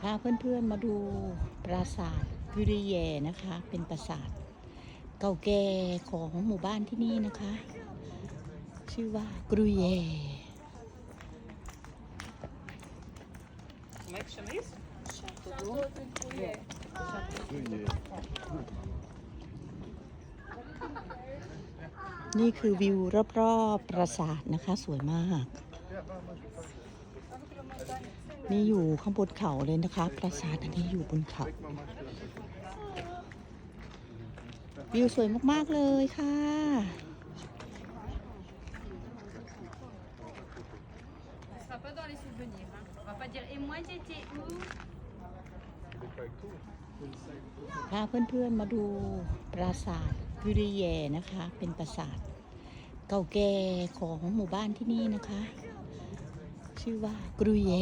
พาเพื่อนๆมาดูปราสาทกุริเยนะคะ เป็นปราสาทเก่าแก่ของหมู่บ้านที่นี่นะคะ ชื่อว่ากรุเยนี่คือวิวรอบๆปราสาทนะคะ สวยมาก นี่อยู่ข้างบนเขาเลยนะคะ ปราสาทอันนี้อยู่บนเขา วิวสวยมาก ๆ เลยค่ะ พาเพื่อน ๆ มาดูปราสาทกุริเยนะคะ เป็นปราสาทเก่าแก่ของหมู่บ้านที่นี่นะคะ ชื่อว่ากรุเย